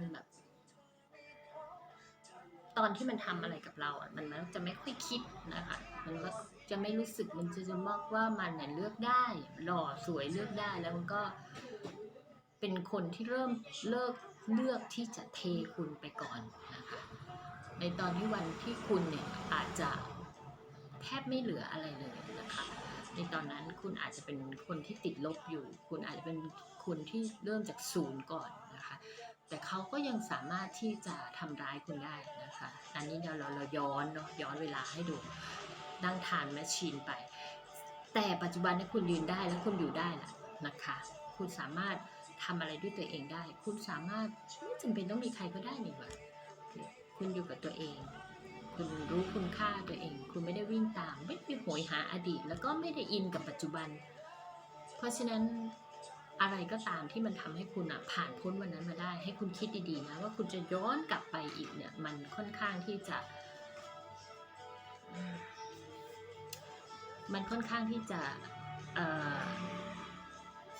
มันแบบ ตอนที่มันทำอะไรกับเราอะมันมักจะไม่ค่อยคิดนะคะ มันก็จะไม่รู้สึกมันจะจะมากว่ามันเนี่ยเลือกได้หล่อสวยเลือกได้แล้วมันก็เป็นคนที่เริ่มเลิกเลือกที่จะเทคุณไปก่อนนะคะ ในตอนที่วันที่คุณเนี่ยอาจจะแทบไม่เหลืออะไรเลยนะคะในตอนนั้นคุณอาจจะเป็นคนที่ติดลบอยู่ คุณอาจจะเป็นคนที่เริ่มจากศูนย์ก่อนนะคะ แต่เขาก็ยังสามารถที่จะทำร้ายคุณได้นะคะ อันนี้เดี๋ยวเราเราย้อนเนาะย้อนเวลาให้ดูนั่งทานแมชชีนไป แต่ปัจจุบันนี้คุณยืนได้และคุณอยู่ได้ละนะคะ คุณสามารถทำอะไรด้วยตัวเองได้ คุณสามารถไม่จำเป็นต้องมีใครก็ได้นี่หว่าคุณอยู่กับตัวเอง คุณรู้คุณค่าตัวเอง คุณไม่ได้วิ่งตาม ไม่ไปโหยหาอดีต แล้วก็ไม่ได้อินกับปัจจุบัน เพราะฉะนั้น อะไรก็ตามที่มันทำให้คุณอะผ่านพ้นวันนั้นมาได้ ให้คุณคิดดีๆนะว่าคุณจะย้อนกลับไปอีกเนี่ย มันค่อนข้างที่จะ มันค่อนข้างที่จะเ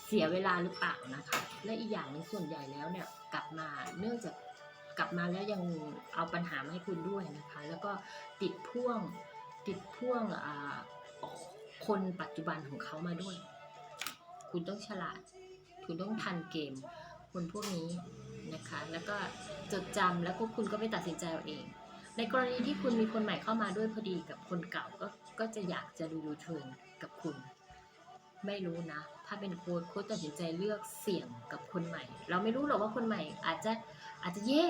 เสียเวลาหรือเปล่านะคะ และอีกอย่างหนึงส่วนใหญ่แล้วเนี่ย กลับมาเนื่องจากกลับมาแล้วยังเอาปัญหามาให้คุณด้วยนะคะ แล้วก็ติดพ่วงติดพ่วงอ่าคนปัจจุบันของเขามาด้วย คุณต้องฉลาด คุณต้องทันเกม คนพวกนี้นะคะ แล้วก็จดจำแล้วก็คุณก็ไปตัดสินใจเอาเอง ในกรณีที่คุณมีคนใหม่เข้ามาด้วยพอดีกับคนเก่าก็ก็จะอยากจะดูยูเทิร์นกับคุณ ไม่รู้นะ ถ้าเป็นโค้ดโค้ดตัดสินใจเลือกเสี่ยงกับคนใหม่ เราไม่รู้หรอกว่าคนใหม่อาจจะอาจจะแย่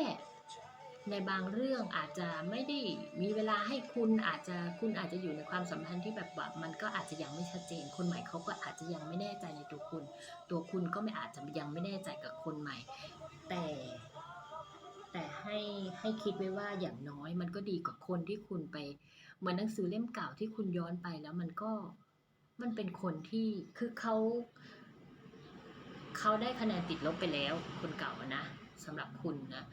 ในบางเรื่องอาจจะไม่ได้มีเวลาให้คุณอาจจะคุณอาจจะอยู่ในความสัมพันธ์ที่แบบว่ามันก็อาจจะยังไม่ชัดเจน คนใหม่เขาก็อาจจะยังไม่แน่ใจในตัวคุณ ตัวคุณก็ไม่อาจจะยังไม่แน่ใจกับคนใหม่ แต่ แต่ให้ให้คิดไว้ว่าอย่างน้อยมันก็ดีกว่าคนที่คุณไป เหมือนหนังสือเล่มเก่าที่คุณย้อนไปแล้วมันก็มันเป็นคนที่คือเขาเขาได้คะแนนติดลบไปแล้ว คนเก่านะสำหรับคุณนะ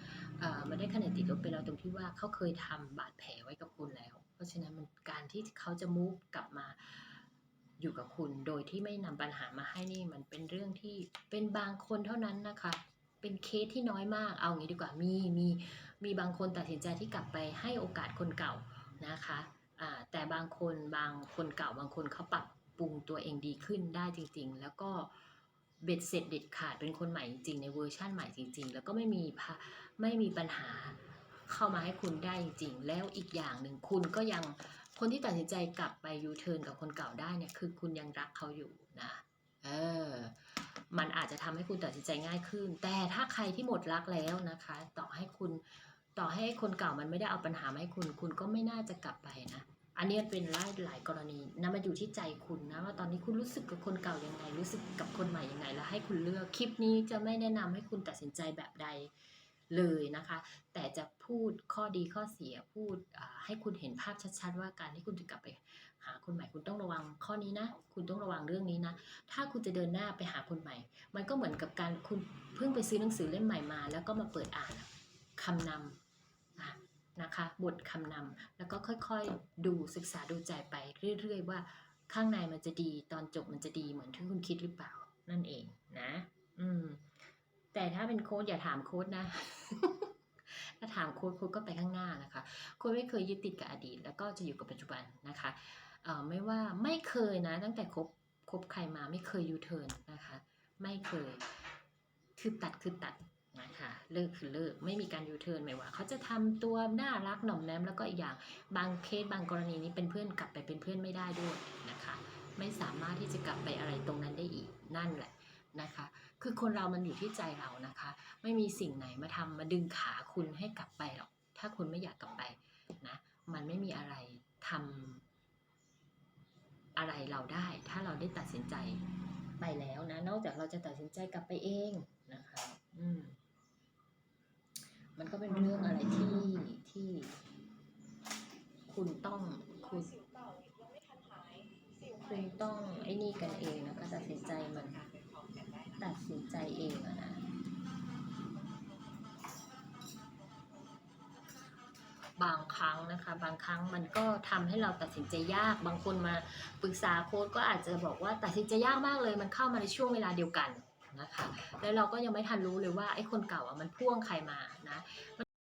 มันได้คะแนนติดลบไปแล้วตรงที่ว่าเขาเคยทำบาดแผลไว้กับคุณแล้ว เพราะฉะนั้นมันการที่เขาจะมูฟกลับมาอยู่กับคุณ โดยที่ไม่นำปัญหามาให้นี่มันเป็นเรื่องที่เป็นบางคนเท่านั้นนะคะเป็นเคสที่น้อยมากเอางี้ดีกว่ามีมีมีบางคนตัดสินใจที่กลับไปให้โอกาสคนเก่านะคะแต่บางคนบางคนเก่าบางคนเขาปรับปรุงตัวเองดีขึ้นได้จริง ๆ แล้วก็ เบ็ดเสร็จเด็ดขาดเป็นคนใหม่จริงๆในเวอร์ชั่นใหม่จริง ๆ แล้วก็ไม่มีไม่มีปัญหาเข้ามาให้คุณได้จริงๆแล้วอีกอย่างหนึ่งคุณก็ยังคนที่ตัดสินใจกลับไปยูเทิร์นกับคนเก่าได้เนี่ยคือคุณยังรักเขาอยู่นะเออมันอาจจะทำให้คุณตัดสินใจง่ายขึ้น แต่ถ้าใครที่หมดรักแล้วนะคะ ต่อให้คุณต่อให้คนเก่ามันไม่ได้เอาปัญหามาให้คุณ คุณก็ไม่น่าจะกลับไปนะ อันนี้เป็นหลายหลายกรณีนะมันอยู่ที่ใจคุณนะว่าตอนนี้คุณรู้สึกกับคนเก่ายังไง รู้สึกกับคนใหม่ยังไง แล้วให้คุณเลือกคลิปนี้จะไม่แนะนำให้คุณตัดสินใจแบบใดเลยนะคะ แต่จะพูดข้อดีข้อเสียพูดให้คุณเห็นภาพชัด ๆ ว่าการที่คุณจะกลับไปหาคนใหม่คุณต้องระวังข้อนี้นะ คุณต้องระวังเรื่องนี้นะ ถ้าคุณจะเดินหน้าไปหาคนใหม่ มันก็เหมือนกับการคุณเพิ่งไปซื้อหนังสือเล่มใหม่มา แล้วก็มาเปิดอ่านคำนำอะ นะคะ บทคำนำแล้วก็ค่อยๆ ดูศึกษาดูใจไปเรื่อยๆ ว่าข้างในมันจะดีตอนจบมันจะดีเหมือนที่คุณคิดหรือเปล่านั่นเองนะ อืม แต่ถ้าเป็นโค้ดอย่าถามโค้ดนะ ถ้าถามโค้ดโค้ดก็ไปข้างหน้านะคะ โค้ดไม่เคยยึดติดกับอดีต แล้วก็จะอยู่กับปัจจุบันนะคะเอ่อไม่ว่าไม่เคยนะ ตั้งแต่คบคบใครมาไม่เคยยูเทิร์นนะคะ ไม่เคย คือตัดคือตัด เลิกคือเลิก ไม่มีการยูเทิร์นไม่ว่า เขาจะทำตัวน่ารักหน่อมแนมแล้วก็อีกอย่างบางเคสบางกรณีนี้เป็นเพื่อนกลับไปเป็นเพื่อนไม่ได้ด้วยนะคะ ไม่สามารถที่จะกลับไปอะไรตรงนั้นได้อีกนั่นแหละนะคะ คือคนเรามันอยู่ที่ใจเรานะคะ ไม่มีสิ่งไหนมาทำมาดึงขาคุณให้กลับไปหรอก ถ้าคุณไม่อยากกลับไปนะมันไม่มีอะไรทำอะไรเราได้ ถ้าเราได้ตัดสินใจไปแล้วนะ นอกจากเราจะตัดสินใจกลับไปเองนะคะ อืม มันก็เป็นเรื่องอะไรที่ที่คุณต้องคุณคุณต้องไอ้นี่กันเองนะก็ตัดสินใจมันตัดสินใจเองอะนะบางครั้งนะคะ บางครั้งมันก็ทำให้เราตัดสินใจยาก บางคนมาปรึกษาโค้ดก็อาจจะบอกว่าตัดสินใจยากมากเลย มันเข้ามาในช่วงเวลาเดียวกัน นะคะ แล้วเราก็ยังไม่ทันรู้เลยว่าไอ้คนเก่าอะมันพ่วงใครมานะ